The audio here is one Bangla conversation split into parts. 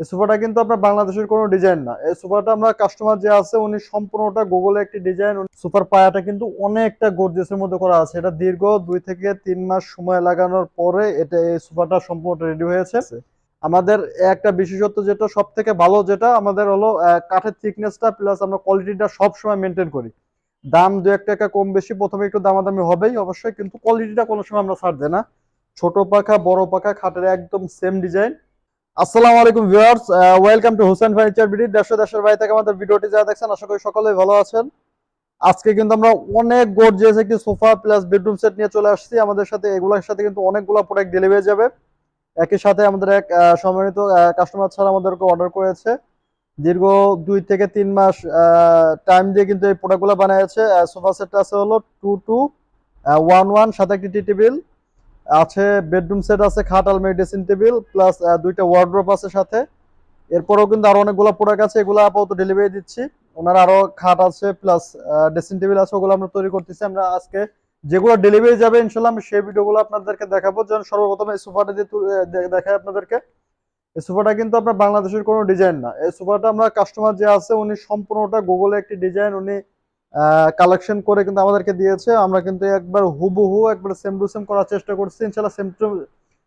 এই সোফাটা কিন্তু আপনার বাংলাদেশের কোনো ডিজাইন না। এই সোফাটা আমরা কাস্টমার যে আছে, উনি সম্পূর্ণটা গুগলে একটি ডিজাইন সোফার পায়াটা কিন্তু অনেকটা গর্জিয়াসের মধ্যে করা আছে। এটা দীর্ঘ দুই থেকে তিন মাস সময় লাগানোর পরে এটা এই সোফাটা সম্পূর্ণ রেডি হয়েছে। আমাদের একটা বিশেষত্ব যেটা সব থেকে ভালো যেটা, আমাদের হলো কাঠের থিকনেসটা প্লাস আমরা কোয়ালিটিটা সব সময় মেনটেন করি। দাম দু এক টাকা কম বেশি, প্রথমে একটু দামাদামি হবেই অবশ্যই, কিন্তু কোয়ালিটিটা কোনো সময় আমরা ছাড় দেই না। ছোট পাখা, বড় পাখা, খাটের একদম সেম ডিজাইন আসসালামু আলাইকুম viewers welcome to Hossain furniture BD, দেশ দেশের বাড়ি থেকে আমাদের ভিডিওটি যারা দেখছেন, আশা করি সকলেই ভালো আছেন। আজকে কিন্তু আমরা অনেক গর্জিয়াস একটি সোফা প্লাস বেডরুম সেট নিয়ে চলে আসছি। আমাদের সাথে এগুলোর সাথে কিন্তু অনেকগুলো প্রোডাক্ট ডেলিভারি যাবে। একই সাথে আমাদের এক সম্মানিত কাস্টমার ছাড়া আমাদেরকে অর্ডার করেছে। দীর্ঘ দুই থেকে তিন মাস টাইম দিয়ে কিন্তু এই প্রোডাক্টগুলো বানিয়েছে। সোফা সেটটা আছে হলো টু টু ওয়ান ওয়ান সাথে একটি টি টেবিল। আছে বেডরুম সেট আছে, খাট, আলমারি ড্রেসিং টেবিল প্লাস দুইটা ওয়ার্ড্রোপ আছে সাথে। এরপরেও কিন্তু আরও অনেকগুলো প্রোডাক্ট আছে, এগুলো আপাতত ডেলিভারি দিচ্ছি। ওনার আরও খাট আছে প্লাস ড্রেসিং টেবিল আছে, ওগুলো আমরা তৈরি করতেছি। আমরা আজকে যেগুলো ডেলিভারি যাবে, ইনশাল্লাহ আমি সেই ভিডিওগুলো আপনাদেরকে দেখাবো। যেন সর্বপ্রথম এই সোফাটা দিয়ে দেখাই আপনাদেরকে। এই সোফাটা কিন্তু আপনার বাংলাদেশের কোনো ডিজাইন না। এই সোফাটা আমরা কাস্টমার যে আছে, উনি সম্পূর্ণটা গুগলে একটি ডিজাইন উনি কালেকশন করে কিন্তু আমাদেরকে দিয়েছে। আমরা কিন্তু একবার হুবহু, একবার সেম টু সেম করার চেষ্টা করছি। ইনশাল্লাহ সেম টু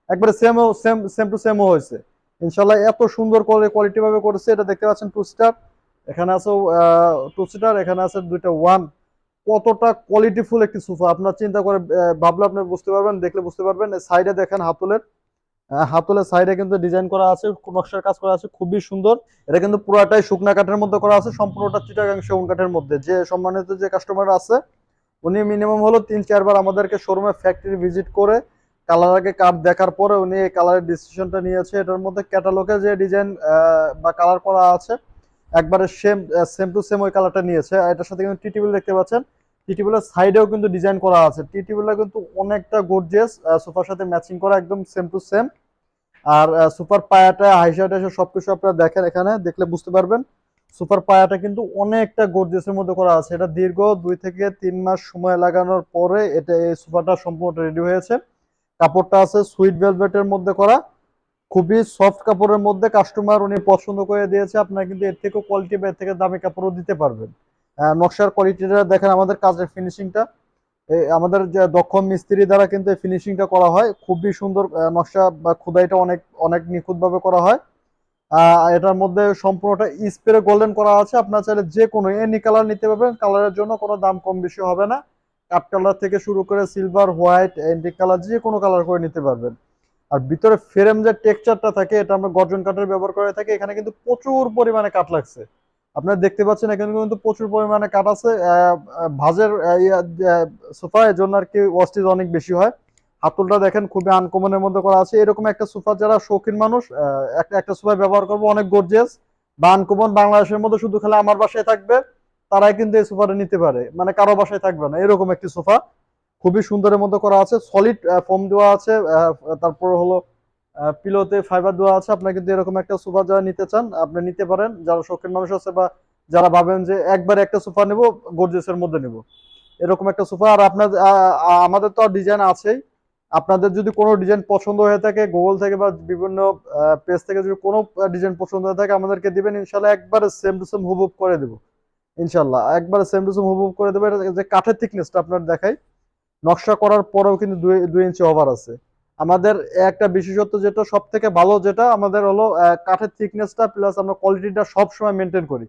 একবারে সেম সেম সেম টু সেমও হয়েছে। ইনশাল্লাহ এত সুন্দর করে কোয়ালিটি ভাবে করেছে। এটা দেখতে পাচ্ছেন টু স্টার এখানে আছে টু স্টার এখানে আছে দুইটা ওয়ান কতটা কোয়ালিটিফুল একটি সোফা আপনার চিন্তা করে ভাবলে আপনি বুঝতে পারবেন, দেখলে বুঝতে পারবেন। সাইডে দেখেন হাতুলের। হাতুলের সাইডে কিন্তু ডিজাইন করা আছে, নকশার কাজ করা আছে, খুবই সুন্দর। এটা কিন্তু পুরাটাই শুকনা কাঠের মধ্যে করা আছে, সম্পূর্ণটা চিটাগাং সেগুন কাঠের মধ্যে। যে সম্মানিত যে কাস্টমার আছে, উনি মিনিমাম হলো তিন, চারবার আমাদেরকে শোরুমে ফ্যাক্টরি ভিজিট করে কালার আগে কাঠ দেখার পরে উনি এই কালারের ডিসিশনটা নিয়েছে। এটার মধ্যে ক্যাটালগে যে ডিজাইন বা কালার করা আছে, একবারে সেম সেম টু সেম ওই কালারটা নিয়েছে। এটার সাথে কিন্তু টি টেবিল দেখতে পাচ্ছেন। টি টেবিলের সাইডেও কিন্তু ডিজাইন করা আছে। টি টেবিলটা কিন্তু অনেকটা গর্জিয়াস সোফার সাথে ম্যাচিং করা একদম সেম টু সেম আর সুপার পায়াটা হাইসা টাইসা সবকিছু আপনারা দেখেন এখানে, দেখলে বুঝতে পারবেন। সুপার পায়াটা কিন্তু অনেকটা গর্জিয়াসের মধ্যে করা আছে। এটা দীর্ঘ দুই থেকে তিন মাস সময় লাগানোর পরে এটা এই সোফাটা সম্পূর্ণ রেডি হয়েছে। কাপড়টা আছে সুইট ভেলভেটের মধ্যে করা। খুবই সফট কাপড়ের মধ্যে কাস্টমার উনি পছন্দ করে দিয়েছে। আপনারা কিন্তু এর থেকেও কোয়ালিটি বা এর থেকে দামি কাপড়ও দিতে পারবেন। নকশার কোয়ালিটিটা দেখেন আমাদের কাজের ফিনিশিংটা আমাদের যে দক্ষ মিস্ত্রি দ্বারা কিন্তু ফিনিশিংটা করা হয়। খুবই সুন্দর নকশা বা খোদাইটা অনেক অনেক নিখুঁতভাবে করা হয়। এটার মধ্যে সম্পূর্ণটা স্প্রে গোল্ডেন করা আছে। আপনার চাইলে যে কোনো এনি কালার নিতে পারবেন। কালারের জন্য কোনো দাম কম বেশি হবে না। কাপ কালার থেকে শুরু করে সিলভার হোয়াইট অ্যান্টিক কালার যে কোনো কালার করে নিতে পারবেন। আর ভিতরে ফ্রেম যে টেক্সচারটা থাকে, এটা আমরা গর্জন কাঠের ব্যবহার করে থাকি। এখানে কিন্তু প্রচুর পরিমাণে কাঠ লাগছে। আপনারা দেখতে পাচ্ছেন এখানে কিন্তু প্রচুর পরিমাণে কাঠ আছে। আহ, সোফা এর জন্য আর কি ওয়াস্টেজ অনেক বেশি হয়। হাতুলটা দেখেন খুবই আনকমনের মধ্যে করা আছে। এরকম একটা সোফা যারা শৌখিন মানুষ একটা একটা সোফা ব্যবহার করব অনেক গর্জিয়াস বা আনকমন বাংলাদেশের মধ্যে শুধু খেলে আমার বাসায় থাকবে তারাই কিন্তু এই সোফাটা নিতে পারে। মানে কারও বাসায় থাকবে না এরকম একটি সোফা। খুবই সুন্দরের মধ্যে করা আছে সলিড ফোম দেওয়া আছে তারপর হলো পিলোতে ফাইবার দেওয়া আছে, আপনার কিন্তু এরকম একটা সোফা যারা নিতে চান, আপনি নিতে পারেন। যারা শৌখিন মানুষ আছে বা যারা ভাবেন যে একবার একটা সোফা নেব গর্জিয়াসের মধ্যে নেব। এরকম একটা সোফা, আর আপনার আমাদের তো ডিজাইন আছেই। আপনাদের যদি কোনো ডিজাইন পছন্দ হয়ে থাকে গুগল থেকে বা বিভিন্ন পেজ থেকে যদি কোনো ডিজাইন পছন্দ হয়ে থাকে, আমাদেরকে দিবেন, ইনশাল্লাহ একবারে সেম টু সেম হুবহুব করে দেবো। ইনশাল্লাহ একবারে সেম টু সেম হুবহুব করে দেবো। যে কাঠের থিকনেসটা আপনার দেখাই, নকশা করার পরেও কিন্তু দুই দুই ইঞ্চি ওভার আছে। আমাদের একটা বিশেষত্ব যেটা সব থেকে ভালো যেটা, আমাদের হলো কাঠের থিকনেসটা প্লাস আমরা কোয়ালিটিটা সব সময় মেনটেন করি।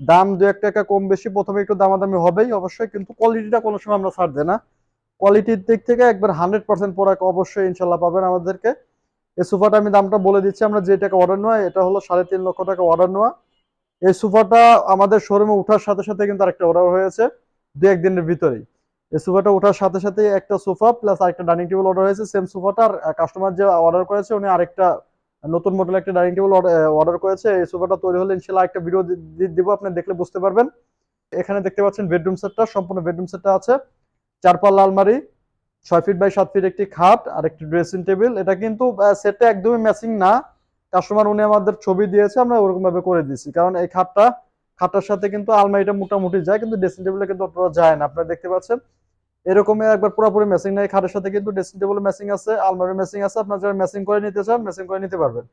দাম দু এক টাকা কম বেশি, প্রথমে একটু দামাদামি হবেই অবশ্যই, কিন্তু কোয়ালিটিটা কোনো সময় আমরা ছাড় দেই না। কোয়ালিটির দিক থেকে একবার হান্ড্রেড পার্সেন্ট প্রোডাক্ট অবশ্যই ইনশাল্লাহ পাবেন আমাদেরকে। এই সোফাটা আমি দামটা বলে দিচ্ছি, আমরা যে টাকা অর্ডার নেওয়া, এটা হলো সাড়ে তিন লক্ষ টাকা অর্ডার নেওয়া। এই সোফাটা আমাদের শোরুমে ওঠার সাথে সাথে কিন্তু আরেকটা অর্ডার হয়েছে দু একদিনের ভিতরেই। এই সোফাটা ওঠার সাথে সাথে একটা সোফা প্লাস আরেকটা ডাইনিং টেবিল অর্ডার হয়েছে। সেম সোফাটা আর কাস্টমার যে অর্ডার করেছে উনি আরেকটা নতুন মডেল একটা ডাইনিং টেবিল অর্ডার করেছে। এই সোফাটা তৈরি হলে ইনশাল্লাহ একটা ভিডিও দিব, আপনি দেখলে বুঝতে পারবেন। এখানে দেখতে পাচ্ছেন বেডরুম সেটটা সম্পূর্ণ বেডরুম সেটটা আছে। চার পাল্লা আলমারি, ছয় ফিট বাই সাত ফিট একটি খাট, আর একটি ড্রেসিং টেবিল এটা কিন্তু সেটটা একদমই ম্যাচিং না। কাস্টমার উনি আমাদের ছবি দিয়েছে, আমরা ওরকম ভাবে করে দিয়েছি। কারণ এই খাটটা খাটটার সাথে কিন্তু আলমারিটা মোটামুটি যায়, কিন্তু ড্রেসিং টেবিলে কিন্তু অতটা যায় না। আপনারা দেখতে পাচ্ছেন, এরকমই একবার পুরোপুরি ম্যাচিং নাই, খাটের সাথে কিন্তু ড্রেসিং টেবিল ম্যাচিং আছে আলমারি ম্যাচিং আছে। আপনারা যারা ম্যাচিং করে নিতে চান ম্যাচিং করে নিতে পারবেন।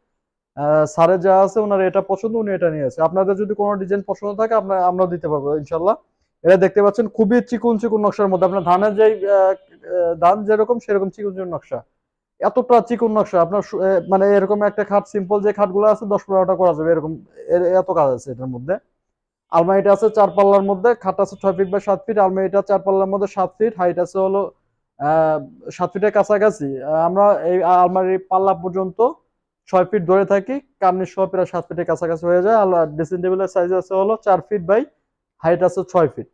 স্যারে যা আছে, ওনার এটা পছন্দ, উনি এটা নিয়েছে আপনাদের যদি কোনো ডিজাইন পছন্দ থাকে আপনার আমরাও দিতে পারব ইনশাল্লাহ এটা দেখতে পাচ্ছেন, খুবই চিকুন চিকুন নকশার মধ্যে। আপনার ধানের যে ধান যেরকম, সেরকম চিকুন চিকুন নকশা। এতটা চিকুন নকশা, আপনার মানে এরকম একটা খাট সিম্পল যে খাটগুলো আছে, দশ পনেরোটা করা যাবে, এরকম এত কাজ আছে এটার মধ্যে। আলমারিটা আছে চার পাল্লার মধ্যে, খাট আছে ছয় ফিট বা সাত ফিট আলমারিটা চার পাল্লার মধ্যে সাত ফিট হাইট আছে হলো সাত ফিটের কাছাকাছি। আমরা এই আলমারির পাল্লা পর্যন্ত ছয় ফিট ধরে থাকি, কার্নিশ সহ প্রায় সাত ফিটের কাছাকাছি হয়ে যায়। আর ড্রেসিং টেবিলের সাইজ আছে হলো চার ফিট বাই হাইট আছে ছয় ফিট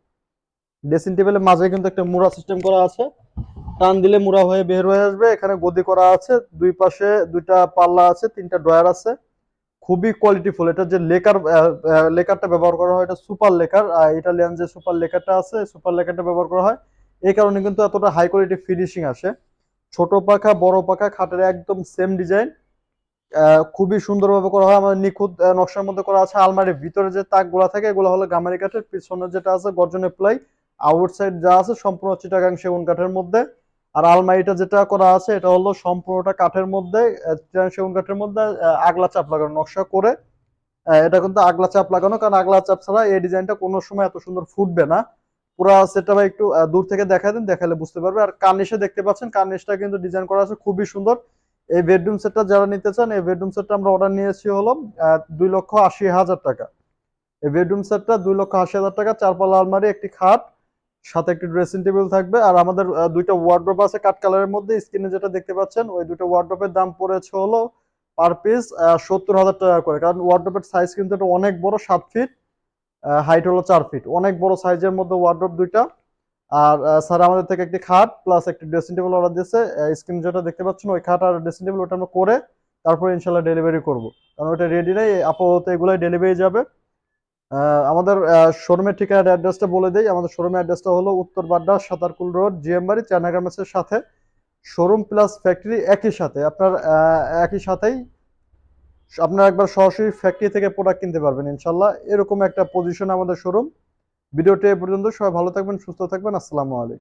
ড্রেসিং টেবিলের মাঝে কিন্তু একটা মুড়া সিস্টেম করা আছে। টান দিলে মুড়া হয়ে বের হয়ে আসবে। এখানে গদি করা আছে, দুই পাশে দুইটা পাল্লা আছে, তিনটা ড্রয়ার আছে। খুবই কোয়ালিটিফুল এটা যে লেকার লেকারটা ব্যবহার করা হয়, এটা সুপার লেকার। ইটালিয়ান যে সুপার লেকারটা আছে সুপার লেকারটা ব্যবহার করা হয়, এই কারণে কিন্তু এতটা হাই কোয়ালিটি ফিনিশিং আসে। ছোট পাখা, বড় পাখা, খাটের একদম সেম ডিজাইন খুবই সুন্দরভাবে করা হয়। আমাদের নিখুঁত নকশার মধ্যে করা আছে আলমারির ভিতরে যে তাকগুলা থাকে, এগুলো হলো গামারি কাঠের, পিছনে যেটা আছে গর্জনের প্লাই আউটসাইড যা আছে সম্পূর্ণ চিটাগাং সেগুন কাঠের মধ্যে। আর আলমারিটা যেটা করা আছে, এটা হলো সম্পূর্ণটা কাঠের মধ্যে সেগুন কাঠের মধ্যে আগলা চাপ লাগানো, নকশা করে এটা কিন্তু আগলা চাপ লাগানো, কারণ আগলা চাপ ছাড়া এই ডিজাইনটা কোনো সময় এত সুন্দর ফুটবে না। পুরা সেটটা একটু দূর থেকে দেখা দিন, দেখালে বুঝতে পারবে। আর কার্নিশে দেখতে পাচ্ছেন, কার্নিশটা কিন্তু ডিজাইন করা আছে, খুবই সুন্দর। এই বেডরুম সেটটা যারা নিতে চান, এই বেডরুম সেটটা আমরা অর্ডার নিয়েছি হলো দুই লক্ষ আশি হাজার টাকা। এই বেডরুম সেটটা দুই লক্ষ আশি হাজার টাকা চারপাল্লা আলমারি, একটি খাট সাথে একটি ড্রেসিং টেবিল থাকবে। আর আমাদের দুইটা ওয়ার্ড্রোপ আছে কাট কালারের মধ্যে। স্ক্রিনে যেটা দেখতে পাচ্ছেন, ওই দুটো ওয়ার্ড্রোপের দাম পড়েছে হলো পার পিস সত্তর হাজার টাকা করে। কারণ ওয়ার্ড্রোপের সাইজ কিন্তু এটা অনেক বড়, সাত ফিট হাইট হলো চার ফিট অনেক বড় সাইজের মধ্যে ওয়ার্ড্রোপ দুইটা। আর স্যার আমাদের থেকে একটি খাট প্লাস একটি ড্রেসিং টেবিল অর্ডার দিয়েছে। স্ক্রিন যেটা দেখতে পাচ্ছেন, ওই খাট আর ড্রেসিং টেবিল ওটা আমরা করে তারপরে ইনশাল্লাহ ডেলিভারি করব। কারণ ওটা রেডি নেই, আপাতত এগুলাই ডেলিভারি যাবে। আমাদের শোরুমের ঠিকানার অ্যাড্রেসটা বলে দেই। আমাদের শোরুমের অ্যাড্রেসটা হলো উত্তর বাড্ডা, সাতারকুল রোড, জিএমবাড়ি বাড়ি সাথে। শোরুম প্লাস ফ্যাক্টরি একই সাথে। আপনার একই সাথেই আপনার একবার সরাসরি ফ্যাক্টরি থেকে প্রোডাক্ট কিনতে পারবেন ইনশাল্লাহ এরকম একটা পজিশন আমাদের শোরুম ভিডিওটি এ পর্যন্ত। সবাই ভালো থাকবেন, সুস্থ থাকবেন। আসসালামু আলাইকুম।